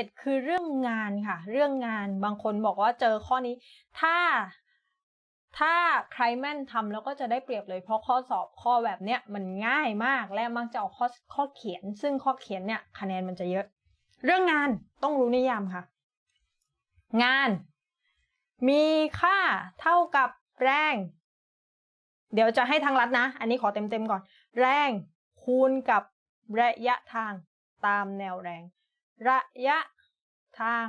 11 คือเรื่องงานค่ะ เรื่องงานบางคนบอกว่าเจอข้อนี้ ถ้าถ้าใครแม่นทำแล้วก็จะได้เปรียบเลยเพราะข้อสอบข้อแบบเนี้ยมันง่ายมากและมักจะเอาข้อข้อเขียน ซึ่งข้อเขียนเนี่ยคะแนนมันจะเยอะ เรื่องงานต้องรู้นิยามค่ะ งาน มีค่าเท่ากับแรง เดี๋ยวจะให้ทางลัดนะ อันนี้ขอเต็มๆก่อน แรงคูณกับระยะทางตามแนวแรง ระยะ ทาง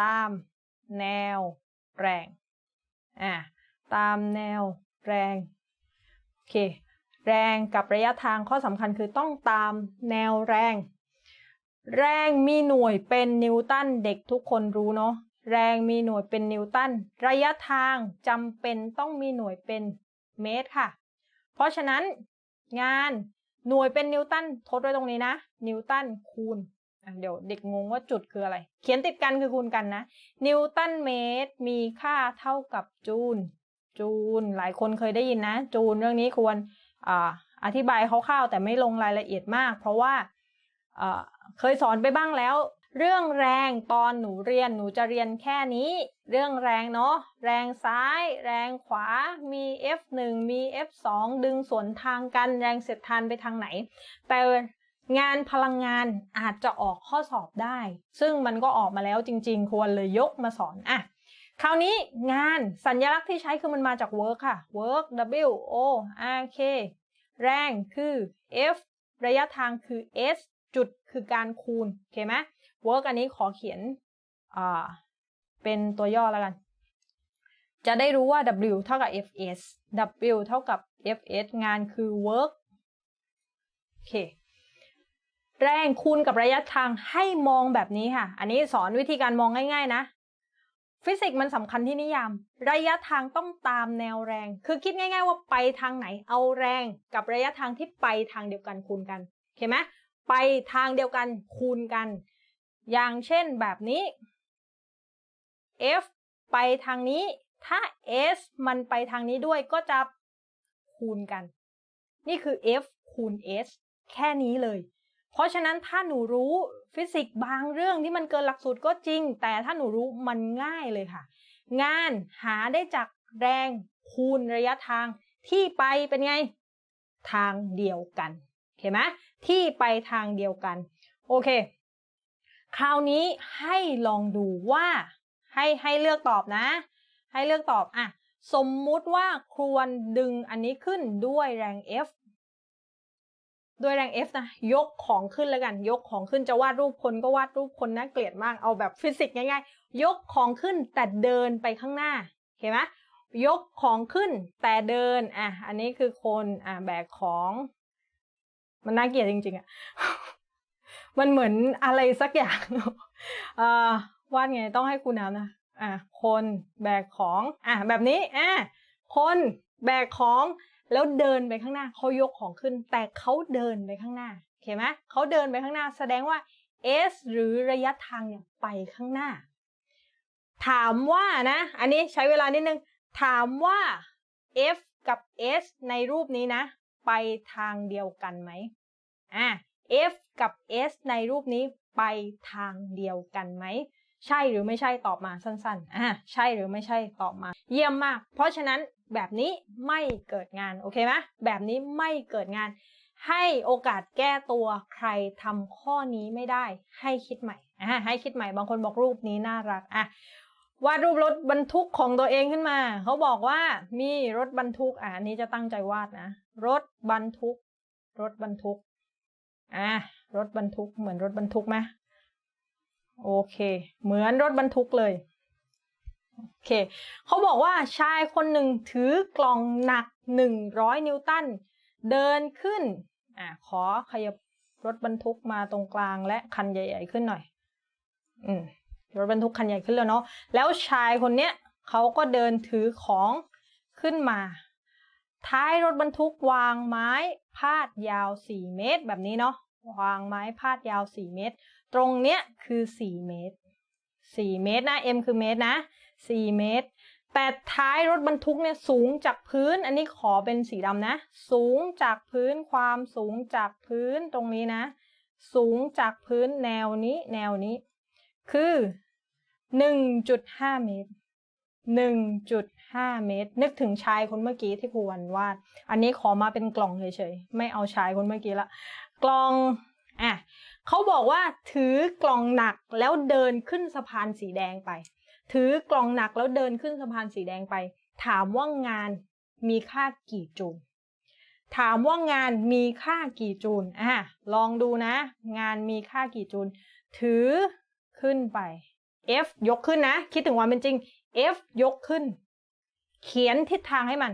ตาม แนว แรงอ่าตามแนว แรงโอเคแรงกับระยะทางข้อสำคัญคือต้องตามแนวแรง แรงมีหน่วยเป็นนิวตันเด็กทุกคนรู้เนาะแรงมีหน่วยเป็นนิวตันระยะทางจำเป็นต้องมีหน่วยเป็นเมตรค่ะ เพราะฉะนั้นงานหน่วยเป็นนิวตันทดไว้ตรงนี้นะ นิวตันคูณ เดี๋ยวเด็กงงว่าจุดคืออะไร เขียนติดกันคือคูณกันนะ นิวตันเมตรมีค่าเท่ากับจูล จูล หลายคนเคยได้ยินนะ จูลเรื่องนี้ควรออธิบายคร่าวๆแต่ไม่ลงรายละเอียดมาก เพราะว่าอ่าเคยสอนไปบ้างแล้ว เรื่องแรงตอนหนูเรียนหนูจะเรียนแค่นี้ เรื่องแรงเนาะ แรงซ้าย แรงขวา มี F1 มี F2 ดึงสวนทางกัน แรงเสียดทานไปทางไหน แต่ งานพลังงานอาจจะออกข้อสอบได้ ซึ่งมันก็ออกมาแล้วจริง ๆ ควรเลยยกมาสอนอะคราวนี้งานสัญลักษณ์ที่ใช้คือมันมาจาก work ค่ะ work W O R K แรงคือ F ระยะทางคือ S จุดคือการคูณ โอเคไหม work อันนี้ขอเขียนอ่าเป็นตัวย่อแล้วกัน จะได้รู้ว่า W เท่ากับ Fs W เท่ากับ Fs งานคือ work โอเค แรงคูณกับระยะทางให้มองแบบนี้ค่ะ อันนี้สอนวิธีการมองง่าย ๆ นะ ฟิสิกส์มันสำคัญที่นิยาม ระยะทางต้องตามแนวแรง คือคิดง่าย ๆ ว่าไปทางไหน เอาแรงกับระยะทางที่ไปทางเดียวกันคูณกันเห็นไหมไปทางเดียวกันคูณกัน อย่างเช่นแบบนี้ F ไปทางนี้ ถ้า S มันไปทางนี้ด้วยก็จะคูณกัน นี่คือ F คูณ S แค่นี้เลย เพราะฉะนั้นถ้าหนูรู้ฟิสิกส์บางเรื่องที่มันเกินหลักสูตรก็จริง แต่ถ้าหนูรู้มันง่ายเลยค่ะ งานหาได้จากแรงคูณระยะทางที่ไปเป็นไง ทางเดียวกันเห็นไหมที่ไปทางเดียวกัน โอเค คราวนี้ให้ลองดูว่าให้ให้เลือกตอบนะ ให้เลือกตอบอะสมมุติว่าควรดึงอันนี้ขึ้นด้วยแรง F ด้วยแรง F นะ ยกของขึ้นแล้วกัน ยกของขึ้นจะวาดรูปคนก็วาดรูปคนน่าเกลียดมากเอาแบบฟิสิกส์ง่ายๆ ยกของขึ้นแต่เดินไปข้างหน้าเห็นไหมยกของขึ้นแต่เดินอะอันนี้คือคนอะแบกของ มันน่าเกลียดจริงๆอะมันเหมือนอะไรสักอย่างอ่าวาดไงต้องให้ครูน้ำนะอะคนแบกของอะแบบนี้อะคนแบกของ แล้วเดินไปข้างหน้าเขายกของขึ้น แต่เขาเดินไปข้างหน้าโอเคไหมเขาเดินไปข้างหน้า แสดงว่า s หรือระยะทางเนี่ยไปข้างหน้า ถามว่านะ อันนี้ใช้เวลานิดนึง ถามว่า f กับ s ในรูปนี้นะ ไปทางเดียวกันไหมอะ f กับ s ในรูปนี้ไปทางเดียวกันไหม ใช่หรือไม่ใช่ตอบมาสั้นๆอะใช่หรือไม่ใช่ตอบมา เยี่ยมมาก เพราะฉะนั้น แบบนี้ไม่เกิดงานโอเคไหมแบบนี้ไม่เกิดงาน ให้โอกาสแก้ตัวใครทำข้อนี้ไม่ได้ ให้คิดใหม่อะให้คิดใหม่บางคนบอกรูปนี้น่ารักอะวาดรูปรถบรรทุกของตัวเองขึ้นมา เขาบอกว่ามีรถบรรทุกอะอันนี้จะตั้งใจวาดนะรถบรรทุก รถบรรทุกอะรถบรรทุกเหมือนรถบรรทุกไหมโอเค เหมือนรถบรรทุกเลย โอเคเขาบอกว่าชายคนหนึ่งถือกล่องหนัก 100 นิวตัน เดินขึ้นอ่าขอขยับรถบรรทุกมาตรงกลางและคันใหญ่ ๆ ขึ้นหน่อย อืมรถบรรทุกคันใหญ่ขึ้นแล้วเนาะแล้วชายคนเนี้ยเขาก็เดินถือของขึ้นมา ท้ายรถบรรทุกวางไม้พาดยาว4เมตร แบบนี้เนาะวางไม้พาดยาว4เมตร ตรงเนี้ยคือ4เมตร4เมตรนะ m คือเมตรนะ 4 เมตร แต่ท้ายรถบรรทุกเนี่ยสูงจากพื้น อันนี้ขอเป็นสีดำนะ สูงจากพื้นความสูงจากพื้นตรงนี้นะ สูงจากพื้นแนวนี้ แนวนี้ คือ 1.5 เมตร 1.5 เมตร นึกถึงชายคนเมื่อกี้ที่ภูวันวาด อันนี้ขอมาเป็นกล่องเฉยๆ ไม่เอาชายคนเมื่อกี้ละ กล่อง อะเขาบอกว่าถือกล่องหนักแล้วเดินขึ้นสะพานสีแดงไป ถือกล่องหนักแล้วเดินขึ้นสะพานสีแดงไป ถามว่างานมีค่ากี่จูลถามว่างานมีค่ากี่จูลอะลองดูนะ งานมีค่ากี่จูลถือขึ้นไป F ยกขึ้นนะ คิดถึงความเป็นจริง F ยกขึ้น เขียนทิศทางให้มัน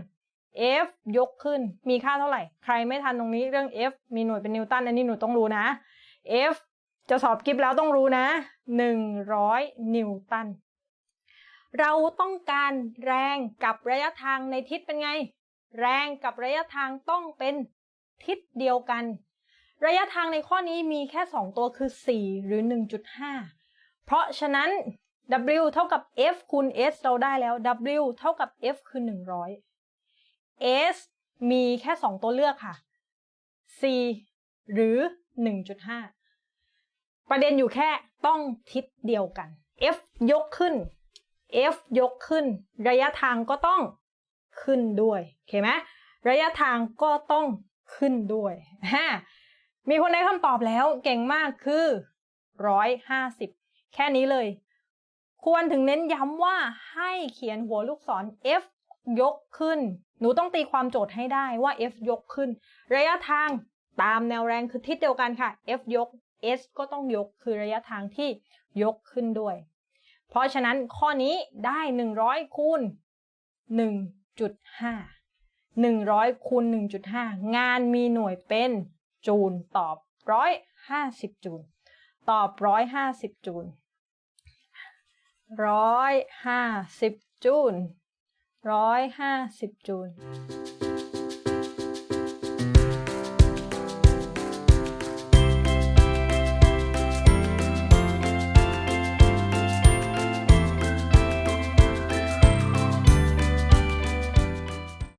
F ยกขึ้น มีค่าเท่าไหร่ ใครไม่ทันตรงนี้เรื่อง F มีหน่วยเป็นนิวตัน อันนี้หนูต้องรู้นะ F จะสอบกิฟแล้วต้องรู้นะ 100 นิวตัน เราต้องการแรงกับระยะทางในทิศเป็นไง แรงกับระยะทางต้องเป็นทิศเดียวกัน ระยะทางในข้อนี้มีแค่ 2 ตัวคือ 4 หรือ 1.5 เพราะฉะนั้น W เท่ากับ F คูณ S เราได้แล้ว W เท่ากับ F คือ 100 S มีแค่ 2 ตัวเลือกค่ะ C หรือ 1.5 ประเด็นอยู่แค่ต้องทิศเดียวกัน F ยกขึ้น F ยกขึ้น ระยะทางก็ต้องขึ้นด้วยโอเคไหมระยะทางก็ต้องขึ้นด้วยฮะมีคนได้คำตอบแล้วเก่งมากคือร้อยห้าสิบแค่นี้เลย ควรถึงเน้นย้ำว่าให้เขียนหัวลูกศร F ยกขึ้น หนูต้องตีความโจทย์ให้ได้ว่า F ยกขึ้น ระยะทางตามแนวแรงคือทิศเดียวกันค่ะ F ยก S ก็ต้องยกคือระยะทางที่ยกขึ้นด้วย เพราะฉะนั้นข้อนี้ได้ 100คูณ1.5 100คูณ1.5 งานมีหน่วยเป็นจูลตอบ 150 จูลตอบ 150 จูล150 จูล150 จูล